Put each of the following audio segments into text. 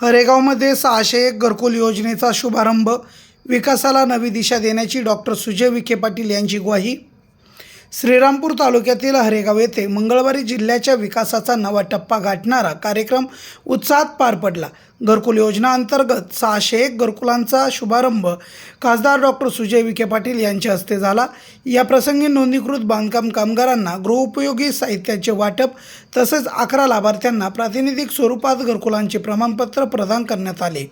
हरेगावमध्ये सहाशे एक घरकुल योजनेचा शुभारंभ विकासाला नवी दिशा देण्याची डॉक्टर सुजय विखे पाटील यांची ग्वाही श्रीरामपूर तालुक्यातील हरेगाव येथे मंगळवारी जिल्ह्याच्या विकासाचा नवा टप्पा गाठणारा कार्यक्रम उत्साहात पार पडला. घरकुल योजना अंतर्गत सहाशे एक घरकुलांचा शुभारंभ खासदार डॉक्टर सुजय विखे पाटील यांच्या हस्ते झाला. या प्रसंगी नोंदणीकृत बांधकाम कामगारांना गृहोपयोगी साहित्याचे वाटप तसेच अकरा लाभार्थ्यांना प्रातिनिधिक स्वरूपात घरकुलांचे प्रमाणपत्र प्रदान करण्यात आले.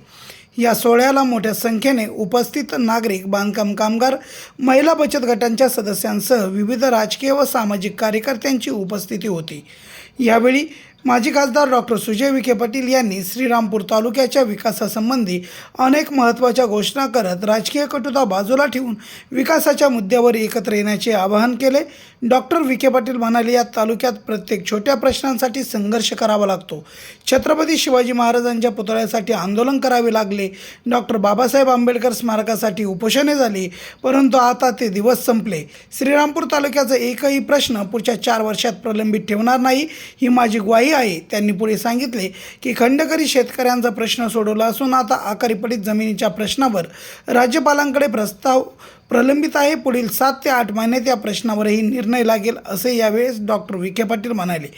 या सोहळ्याला मोठ्या संख्येने उपस्थित नागरिक बांधकाम कामगार महिला बचत गटांच्या सदस्यांसह विविध राजकीय व सामाजिक कार्यकर्त्यांची उपस्थिती होती. यावेळी माजी खासदार डॉक्टर सुजय विखे पाटील यांनी श्रीरामपूर तालुक्याच्या विकासासंबंधी अनेक महत्त्वाच्या घोषणा करत राजकीय कटुता बाजूला ठेवून विकासाच्या मुद्द्यावर एकत्र येण्याचे आवाहन केले. डॉक्टर विखे पाटील म्हणाले या तालुक्यात प्रत्येक छोट्या प्रश्नांसाठी संघर्ष करावा लागतो. छत्रपती शिवाजी महाराजांच्या पुतळ्यासाठी आंदोलन करावे लागले. डॉक्टर बाबासाहेब आंबेडकर स्मारकासाठी उपोषणे झाली परंतु आता ते दिवस संपले. श्रीरामपूर तालुक्याचा एकही प्रश्न पुढच्या चार वर्षात प्रलंबित ठेवणार नाही ही माझी ग्वाही आहे त्यांनी पुढे सांगितले की खंडकरी शेतकऱ्यांचा प्रश्न सोडवला असून आता आकारीपडीत जमिनीच्या प्रश्नावर राज्यपालांकडे प्रस्ताव प्रलंबित आहे. पुढील सात ते आठ महिन्यात या प्रश्नावरही निर्णय लागेल असे यावेळेस डॉक्टर विखे पाटील म्हणाले.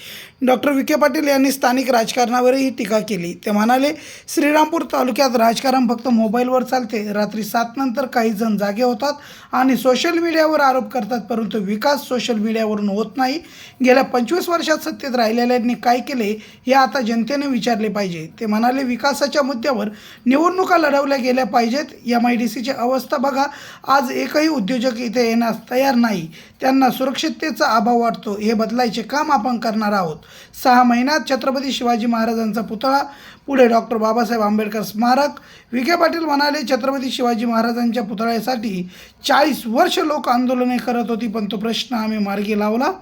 डॉक्टर विखे पाटील यांनी स्थानिक राजकारणावरही टीका केली. ते म्हणाले श्रीरामपूर तालुक्यात राजकारण फक्त मोबाईलवर चालते. रात्री सात नंतर काही जण जागे होतात आणि सोशल मीडियावर आरोप करतात परंतु विकास सोशल मीडियावरून होत नाही. गेल्या पंचवीस वर्षात सत्तेत राहिलेल्यांनी काय केले हे आता जनतेने विचारले पाहिजे. ते म्हणाले विकासाच्या मुद्द्यावर निवडणुका लढवल्या गेल्या पाहिजेत. एम आय डी सीची अवस्था बघा. आज एकही उद्योजक इथे येण्यास तयार नाही. त्यांना सुरक्षिततेचा अभाव वाटतो. हे बदलायचे काम आपण करणार आहोत. सहा महिन्यात छत्रपती शिवाजी महाराजांचा पुतळा पुढे डॉक्टर बाबासाहेब आंबेडकर स्मारक. विखे पाटील म्हणाले छत्रपती शिवाजी महाराजांच्या पुतळ्यासाठी चाळीस वर्ष लोक आंदोलने करत होती पण तो प्रश्न आम्ही मार्गी लावला.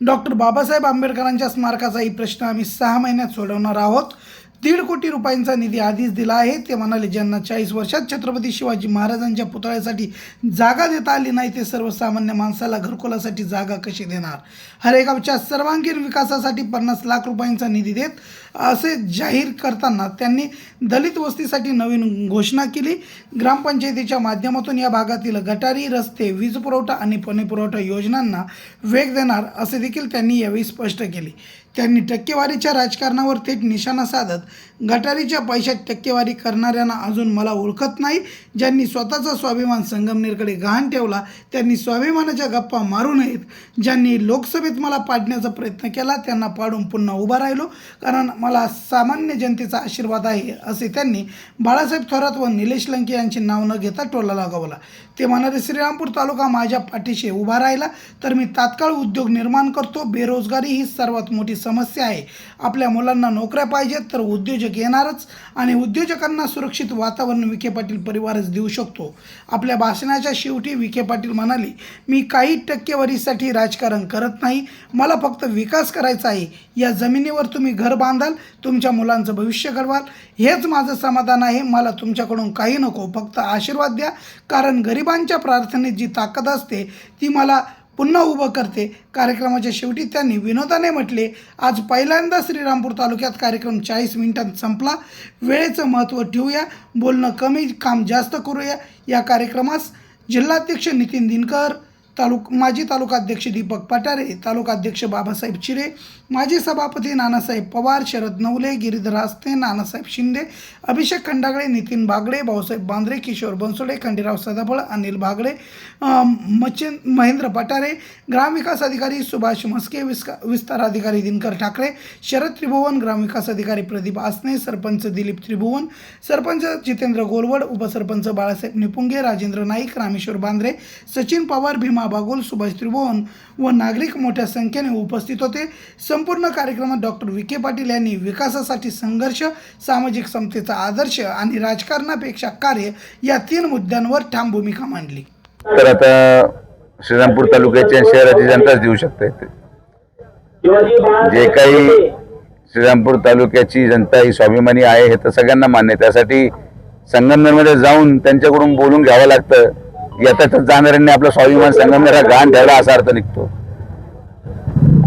डॉक्टर बाबासाहेब आंबेडकरांच्या स्मारकाचाही प्रश्न आम्ही सहा महिन्यात सोडवणार आहोत. दीड कोटी रुपयांचा निधी आधीच दिला आहे. ते म्हणाले ज्यांना चाळीस वर्षात छत्रपती शिवाजी महाराजांच्या पुतळ्यासाठी जागा देता आली नाही ते सर्वसामान्य माणसाला घरकुलासाठी जागा कशी देणार? हरेगावच्या सर्वांगीण विकासासाठी पन्नास लाख रुपयांचा निधी देत असे जाहीर करताना त्यांनी दलित वस्तीसाठी नवीन घोषणा केली. ग्रामपंचायतीच्या माध्यमातून या भागातील गटारी रस्ते वीज पुरवठा आणि पाणीपुरवठा योजनांना वेग देणार असे देखील त्यांनी यावेळी स्पष्ट केले. त्यांनी टक्केवारीच्या राजकारणावर थेट निशाणा साधत गटारीच्या पैशात टक्केवारी करणाऱ्यांना अजून मला ओळखत नाही. ज्यांनी स्वतःचा स्वाभिमान संगमनेरकडे गहाण ठेवला त्यांनी स्वाभिमानाच्या गप्पा मारू नयेत. ज्यांनी लोकसभेत मला पाडण्याचा प्रयत्न केला त्यांना पाडून पुन्हा उभा राहिलो. कारण मला सामान्य जनतेचा आशीर्वाद आहे असे त्यांनी बाळासाहेब थोरात व निलेश लंके यांचे नाव न घेता टोला लगावला. ते म्हणाले श्रीरामपूर तालुका माझ्या पाठीशी उभा राहिला तर मी तात्काळ उद्योग निर्माण करतो. बेरोजगारी ही सर्वात मोठी समस्या आहे. आपल्या मुलांना नोकऱ्या पाहिजेत तर उद्योजक येणारच आणि उद्योजकांना सुरक्षित वातावरण विखे पाटील परिवारच देऊ शकतो. आपल्या भाषणाच्या शेवटी विखे पाटील म्हणाले मी काही टक्केवारीसाठी राजकारण करत नाही. मला फक्त विकास करायचा आहे. या जमिनीवर तुम्ही घर बांधाल तुमच्या मुलांचं भविष्य घडवाल. हेच माझं समाधान आहे. मला तुमच्याकडून काही नको. फक्त आशीर्वाद द्या. कारण गरिबांच्या प्रार्थनेत जी ताकद असते ती मला पुन्हा उभं करते. कार्यक्रमाच्या शेवटी त्यांनी विनोदाने म्हटले आज पहिल्यांदा श्रीरामपूर तालुक्यात कार्यक्रम चाळीस मिनिटांत संपला. वेळेचं महत्त्व ठेवूया. बोलणं कमी काम जास्त करूया. या कार्यक्रमास जिल्हाध्यक्ष नितीन दिनकर तालुक माजी तालुकाध्यक्ष दीपक पटारे तालुकाध्यक्ष बाबासाहेब चिरे माजी सभापती नानासाहेब पवार शरद नवले गिरीधर आस्ते नानासाहेब शिंदे अभिषेक खंडागळे नितीन बागडे भाऊसाहेब बांद्रे किशोर बनसोडे खंडीराव सदाफळ अनिल बागडे मचिन महेंद्र पटारे ग्रामविकास अधिकारी सुभाष मस्के विस्का विस्तार अधिकारी दिनकर ठाकरे शरद त्रिभुवन ग्रामविकास अधिकारी प्रदीप आसने सरपंच दिलीप त्रिभुवन सरपंच जितेंद्र गोलवड उपसरपंच बाळासाहेब निपुंगे राजेंद्र नाईक रामेश्वर बांद्रे सचिन पवार भीमा बागोल सुभाष त्रिभुवन व नागरिक मोठ्या संख्येने उपस्थित होते. संपूर्ण कार्यक्रमात डॉक्टर विखे पाटील यांनी विकासासाठी संघर्ष सामाजिक समतेचा आदर्श आणि राजकारणापेक्षा कार्य या तीन मुद्द्यांवर ठाम भूमिका मांडली. तर आता श्रीरामपूर तालुक्याची आणि शहराची जनताच देऊ शकते जे काही श्रीरामपूर तालुक्याची जनता ही स्वाभिमानी आहे हे तर सगळ्यांना मान्य त्यासाठी संगमनेरमध्ये जाऊन त्यांच्याकडून बोलून घ्यावं लागतं. येतात जाणाऱ्यांनी आपलं स्वाभिमान संगमनेर हा गहाण ठेवला असा अर्थ निघतो.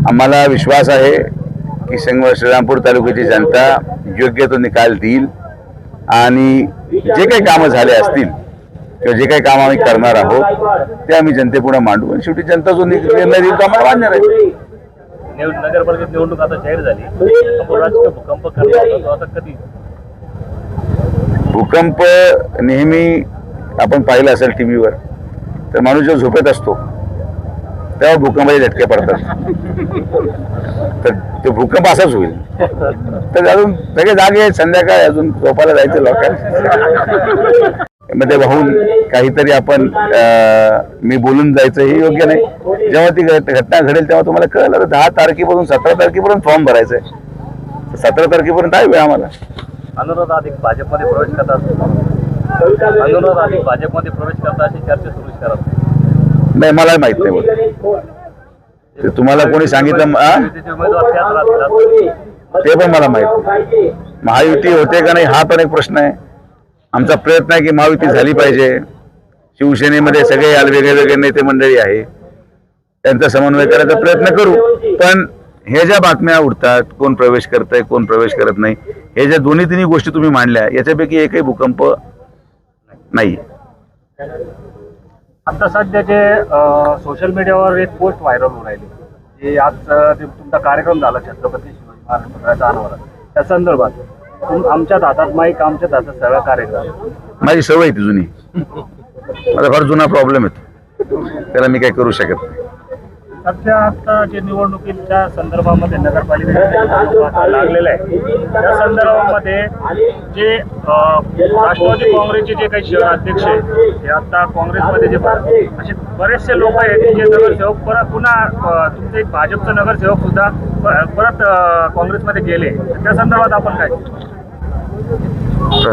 आम्हाला विश्वास आहे की संग श्रीरामपूर तालुक्याची जनता योग्य तो निकाल देईल आणि जे काही कामं झाले असतील किंवा जे काही काम आम्ही करणार आहोत ते आम्ही जनतेपुढे मांडू. आणि शेवटी जनता जो निर्णय देईल तो आम्हाला मान्य राहील. नगरपालिकेत निवडणूक आता जाहीर झाली. भूकंप आता कधी? भूकंप नेहमी आपण पाहिलं असेल टी व्हीवर तर माणूस जेव्हा झोपेत असतो तेव्हा भूकंपाचे झटके पडतात. तर तो भूकंप असाच होईल. तर अजून सगळे जागे आहेत संध्याकाळी अजून झोपायला जायचं लोकांना मध्ये वाहून काहीतरी आपण मी बोलून जायचं हे योग्य नाही. जेव्हा ती घटना घडेल तेव्हा तुम्हाला कळलं तर दहा तारखेपासून सतरा तारखेपर्यंत फॉर्म भरायचा आहे. सतरा तारखेपर्यंत आहे वेळ आम्हाला. अनुराध अधिक भाजपमध्ये प्रवेश करतात. भाजपमध्ये प्रवेश करतात अशी चर्चा करत नाही मला माहीत नाही बोल ते तुम्हाला कोणी सांगितलं म- आ? त्याचे उमेदवार त्याच राहतात ते पण मला माहीत नाही. महायुती होते का नाही हा पण एक प्रश्न आहे. आमचा प्रयत्न आहे की महायुती झाली पाहिजे. शिवसेनेमध्ये सगळे याल वेगळे वेगळे नेते मंडळी आहे. त्यांचा समन्वय करायचा प्रयत्न करू. पण हे ज्या बातम्या उठतात कोण प्रवेश करतंय कोण प्रवेश करत नाही हे ज्या दोन्ही तिन्ही गोष्टी तुम्ही मांडल्या याच्यापैकी एकही भूकंप नाही. आता सध्या जे सोशल मीडियावर एक पोस्ट व्हायरल होऊ राहिली. जे आज तुमचा कार्यक्रम झाला छत्रपती शिवाजी महाराज पुतळ्याचा अनावरण त्या संदर्भात तुम- आमच्याच हातात माईक आमच्याच हातात सगळा कार्यक्रम. माझी सवय ती जुनी. माझा फार जुना प्रॉब्लेम येतो त्याला मी काही करू शकत नाही. सध्या आता जे निवडणुकीच्या संदर्भामध्ये नगरपालिकेचा लागलेला आहे त्या संदर्भामध्ये जे राष्ट्रवादी काँग्रेसचे जे काही शहर अध्यक्ष आहेत ते आता काँग्रेसमध्ये जे असे बरेचसे लोक आहेत जे नगरसेवक परत पुन्हा तुमचे भाजपचं नगरसेवक सुद्धा परत काँग्रेसमध्ये गेले. त्या संदर्भात आपण काय?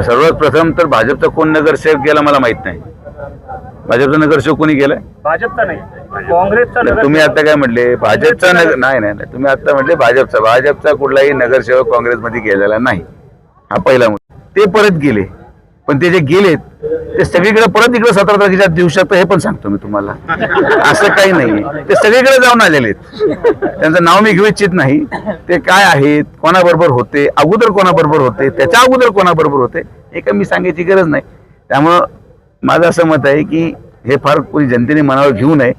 सर्वात प्रथम तर भाजपचा कोण नगरसेवक गेला मला माहीत नाही. भाजपचा नगरसेवक कोणी गेलाय भाजपचा नाही. काँग्रेसचा तुम्ही आता काय म्हटले? भाजपचा नगर नाही नाही नाही. तुम्ही आता म्हटले भाजपचा. भाजपचा कुठलाही नगरसेवक काँग्रेसमध्ये गेलेला नाही. हा पहिला मुद्दा. ते परत गेले. पण ते जे गेलेत ते सगळीकडे परत इकडे सतरा तारखेच्या दिवसात हे पण सांगतो मी तुम्हाला. असं काही नाही ते सगळीकडे जाऊन आलेले आहेत. त्यांचं नाव मी घेऊ इच्छित नाही. ते काय आहेत कोणाबरोबर होते अगोदर कोणाबरोबर होते त्याच्या अगोदर कोणाबरोबर होते हे काही मी सांगायची गरज नाही. त्यामुळं माझं असं मत आहे की हे फार कोणी जनतेने मनावर घेऊ नये.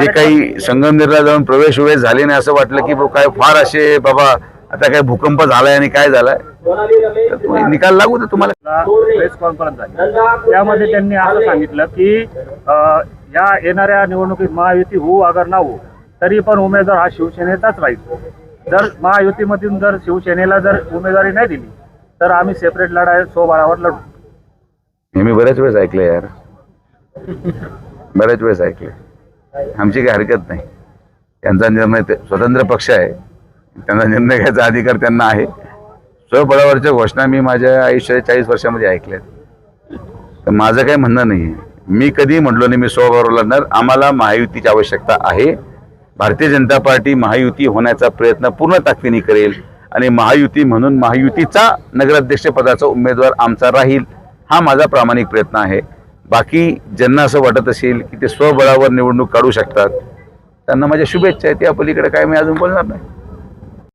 जे काही संगमनेरला जाऊन प्रवेश वेळेस झाले नाही असं वाटलं की काय फार असे बाबा आता काय भूकंप झालाय आणि काय झालाय. तर तुम्ही निकाल लागू तुम्हाला. प्रेस कॉन्फरन्स झाली. त्यामध्ये त्यांनी असं सांगितलं की अं, या येणाऱ्या निवडणुकीत महायुती होऊ अगर ना होऊ तरी पण उमेदवार हा शिवसेनेचाच राहील. जर महायुतीमधून जर शिवसेनेला जर उमेदवारी नाही दिली तर आम्ही सेपरेट लढाई स्वबळावर लढू. हे मी बऱ्याच वेळेस ऐकलं यार. बऱ्याच वेळेस ऐकलं आमची काही हरकत नाही. त्यांचा निर्णय स्वतंत्र पक्ष आहे. त्यांचा निर्णय घ्यायचा अधिकार त्यांना आहे. स्वबळावरच्या घोषणा मी माझ्या आयुष्याच्या चाळीस वर्षामध्ये ऐकल्यात. तर माझं काही म्हणणं नाही आहे. मी कधी म्हटलो नाही मी स्वबळावर लढणार. आम्हाला महायुतीची आवश्यकता आहे. भारतीय जनता पार्टी महायुती होण्याचा प्रयत्न पूर्ण ताकदीने करेल. आणि महायुती म्हणून महायुतीचा नगराध्यक्षपदाचा उमेदवार आमचा राहील. हा माझा प्रामाणिक प्रयत्न आहे. बाकी ज्यांना असं वाटत असेल की ते स्वबळावर निवडणूक काढू शकतात त्यांना माझ्या शुभेच्छा आहेत. या पलीकडे काय मी अजून बोलणार नाही.